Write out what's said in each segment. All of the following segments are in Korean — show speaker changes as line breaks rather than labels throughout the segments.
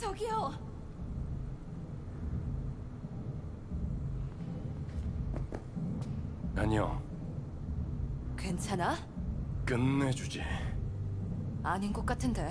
저기요.
안녕.
괜찮아?
끝내주지.
아닌 것 같은데.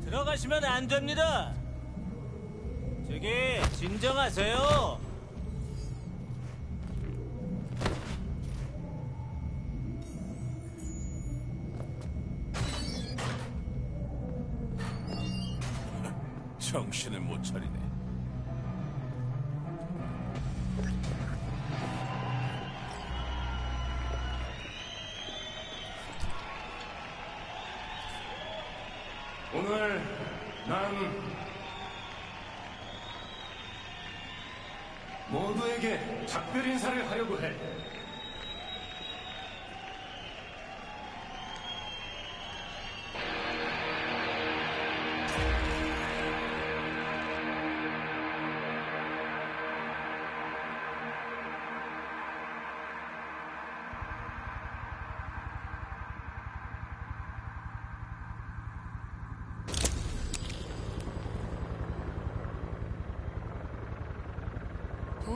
들어가시면 안 됩니다. 저기 진정하세요.
정신을 못 차리네.
오늘 난 모두에게 작별 인사를 하려고 해.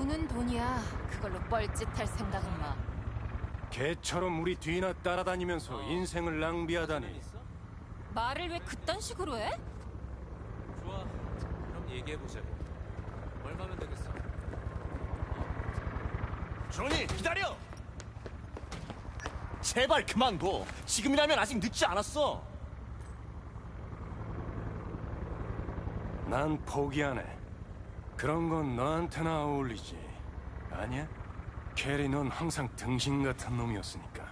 돈은 돈이야. 그걸로 뻘짓할 생각은 마.
개처럼 우리 뒤나 따라다니면서 인생을 낭비하다니.
말을 왜 그딴 식으로 해?
좋아. 그럼 얘기해 보자고. 얼마면 되겠어?
조니 기다려! 제발 그만 둬. 지금이라면 아직 늦지 않았어.
난 포기 안 해. 그런 건 너한테나 어울리지. 아니야? 캐리 넌 항상 등신 같은 놈이었으니까.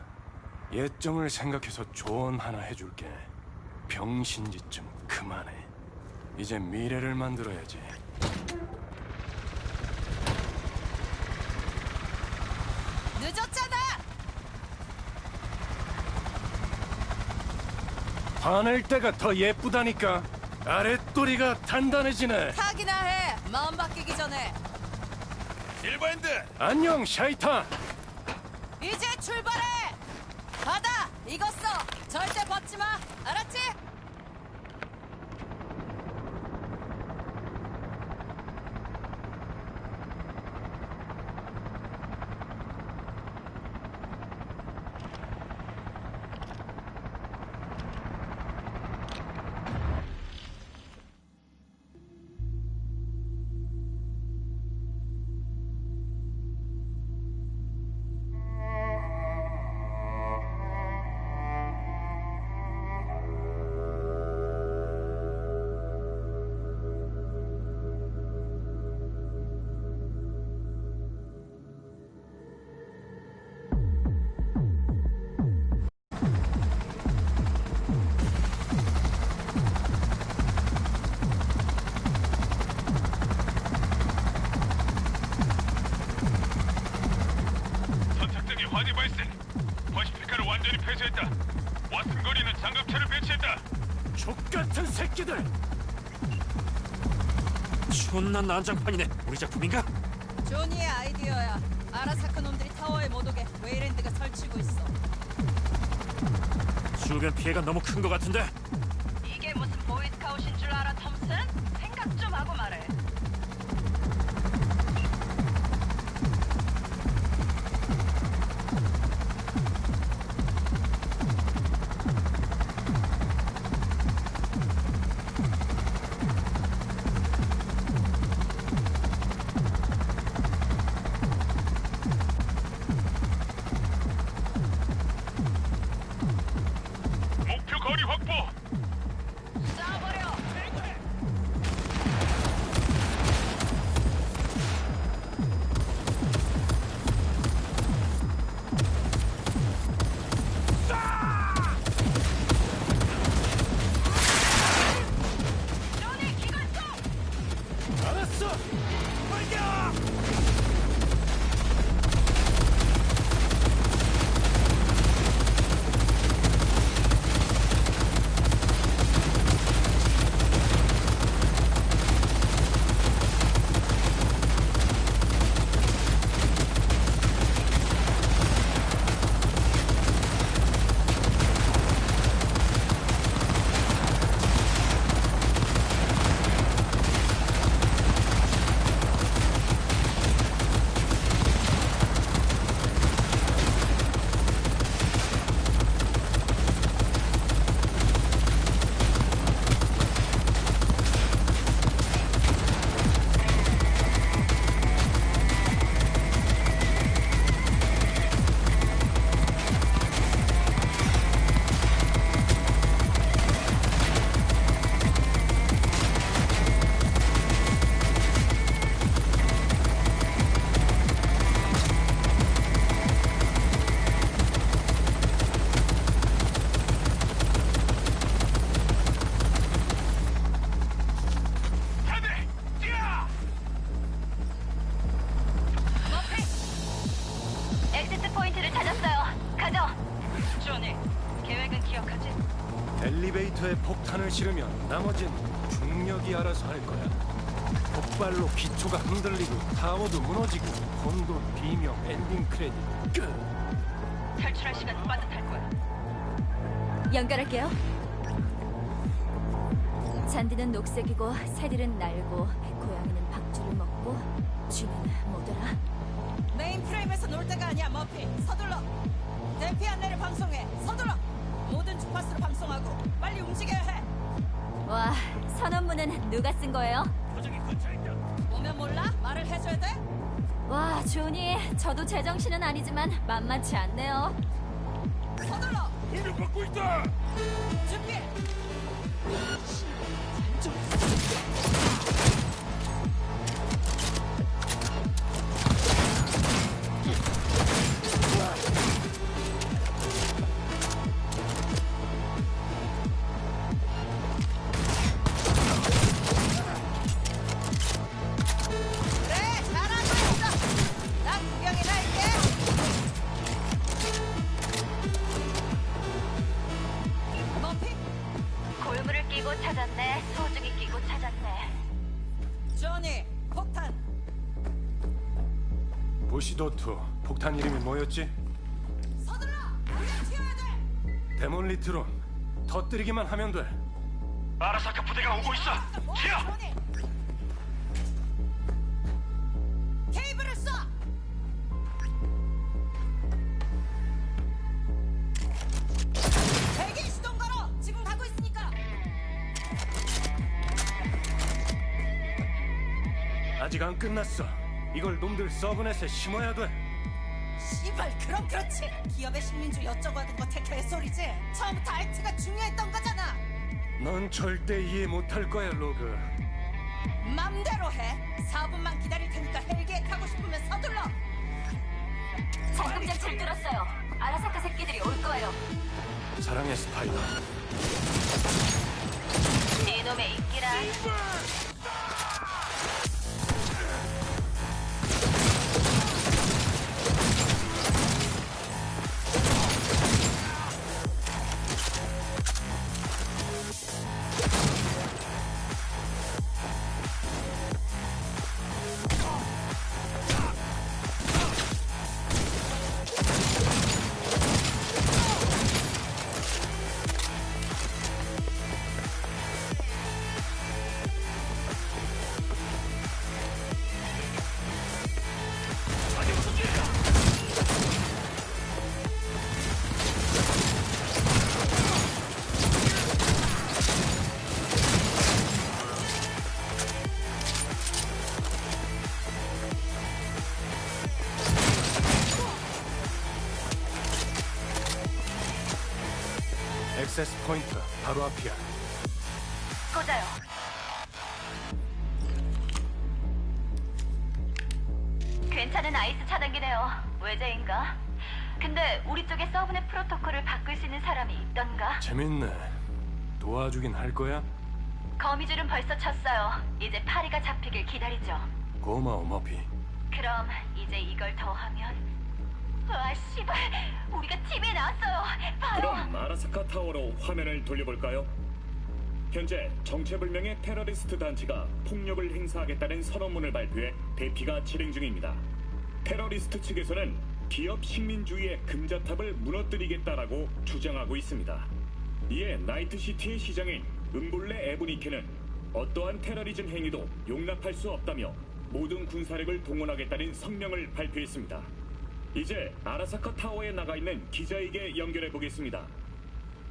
예정을 생각해서 조언 하나 해줄게. 병신짓 좀 그만해. 이제 미래를 만들어야지.
늦었잖아.
화낼 때가 더 예쁘다니까. 아랫도리가 단단해지네.
타기나 해. 마음 바뀌기 전에.
실버핸드!
안녕, 샤이타.
이제 출발해. 받아. 이거 써. 절대 벗지 마.
새끼들.
존나 난장판이네. 우리 작품인가?
조니의 아이디어야. 아라사카 놈들이 타워에 못 오게 웨이랜드가 설치고 있어.
주변 피해가 너무 큰 것 같은데.
엘리베이터에 폭탄을 실으면 나머진 중력이 알아서 할 거야. 폭발로 기초가 흔들리고 타워도 무너지고 혼돈, 비명, 엔딩 크레딧 끝.
탈출할 시간 빠듯할 거야.
연결할게요. 잔디는 녹색이고 새들은 날고 고양이는 박쥐를 먹고 쥐는 뭐더라?
메인 프레임에서 놀 때가 아니야, 머피. 서둘러. 대피 안내를 방송해. 서둘러. 모든 주파수로 방송하고 빨리 움직여야 해.
와 선언문은 누가 쓴 거예요?
오면 몰라? 말을 해줘야 돼?
와 조니 저도 제정신은 아니지만 만만치 않네요.
서둘러.
공격받고 있다.
준비해. 그래,
부시도투 폭탄 이름이 뭐였지?
서둘러. 우리 튀어야 돼.
데몰리트론 터뜨리기만 하면 돼.
아라사카 부대가 오고 있어. 튀어.
조니. 케이블을 쏴. 대기 시동 걸어. 지금 가고 있으니까.
아직 안 끝났어. 이걸 놈들 서브넷에 심어야 돼.
씨발 그럼 그렇지 기업의 식민주 여쩌고 하던 거 개소리지 처음부터 알트가 중요했던 거잖아
넌 절대 이해 못할 거야, 로그.
맘대로 해 4분만 기다릴 테니까 헬기에 타고 싶으면 서둘러
잠금 장치를 뚫었어요. 아라사카 새끼들이 올 거예요.
사랑의 스파이더.
이놈의 인기란
액세스 포인트 바로 앞이야.
꽂아요. 괜찮은 아이스 차단기네요. 외제인가? 근데 우리 쪽에 서브넷 프로토콜을 바꿀 수 있는 사람이 있던가?
재밌네. 도와주긴 할 거야?
거미줄은 벌써 쳤어요. 이제 파리가 잡히길 기다리죠.
고마워, 머피.
그럼 이제 이걸 더하면 와 씨발 우리가 TV에 나왔어요. 바로
그럼 아라사카 타워로 화면을 돌려볼까요? 현재 정체불명의 테러리스트 단체가 폭력을 행사하겠다는 선언문을 발표해 대피가 진행 중입니다. 테러리스트 측에서는 기업 식민주의의 금자탑을 무너뜨리겠다라고 주장하고 있습니다. 이에 나이트시티의 시장인 은볼레 에브니케는 어떠한 테러리즘 행위도 용납할 수 없다며 모든 군사력을 동원하겠다는 성명을 발표했습니다. 이제 아라사카 타워에 나가 있는 기자에게 연결해 보겠습니다.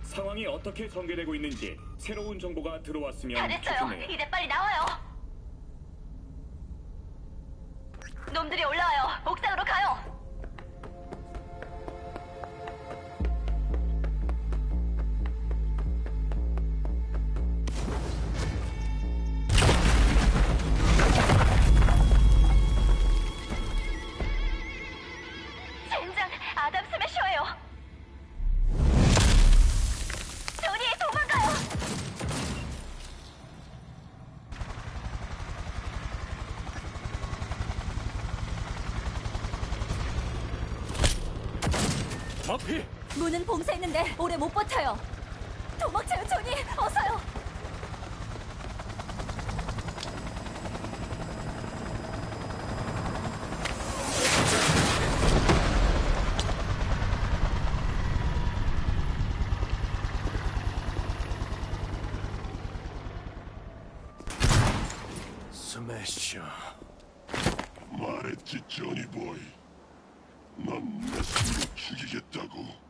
상황이 어떻게 전개되고 있는지 새로운 정보가 들어왔으면
잘했어요.
좋겠네요.
이제 빨리 나와요. 놈들이 올라와요. 옥상으로 가요. 문은 봉쇄했는데 오래 못 버텨요. 도망쳐요, 존이!
어서요.
말했지, 조니 보이. 넌내 손으로 죽이겠다고.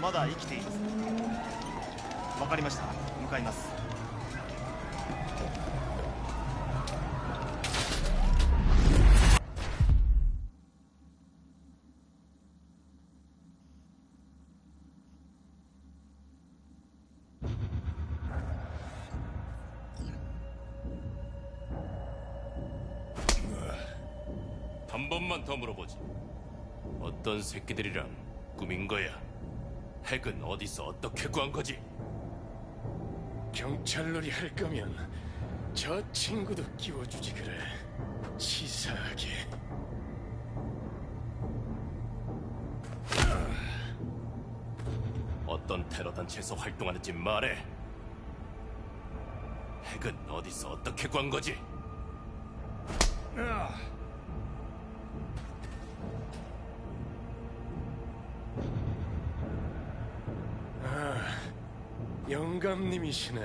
まだ生きていますわかりました向かいます
뭐, 한 번만 더 물어보지. 어떤 새끼들이랑 꾸민 거야? 핵은 어디서 어떻게 구한 거지?
경찰놀이 할 거면 저 친구도 끼워주지 그래. 치사하게.
어떤 테러 단체에서 활동하는지 말해. 핵은 어디서 어떻게 구한 거지?
영감님이시네.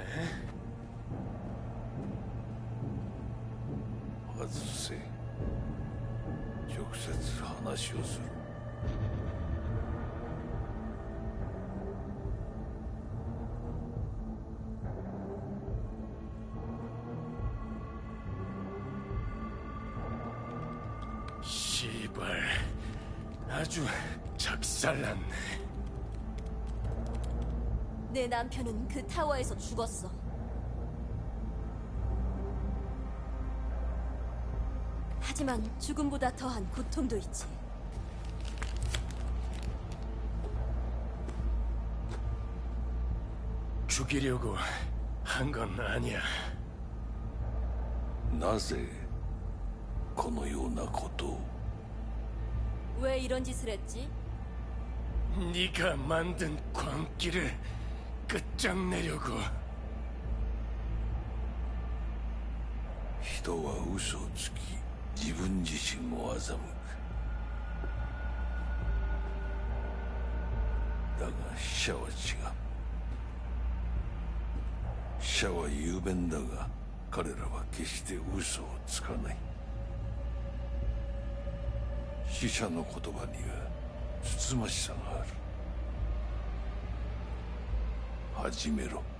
아저씨, 적셋을
하나시오소. 씨발, 아주 작살났네.
내 남편은 그 타워에서 죽었어. 하지만 죽음보다 더한 고통도 있지.
죽이려고 한 건 아니야.
なぜこのようなことを
왜 이런 짓을 했지?
네가 만든 광기를 くっゃんね良子
人は嘘をつき自分自身も欺く。だが死者は違う。死者は雄弁だが彼らは決して嘘をつかない。死者の言葉にはつつましさがある。始めろ。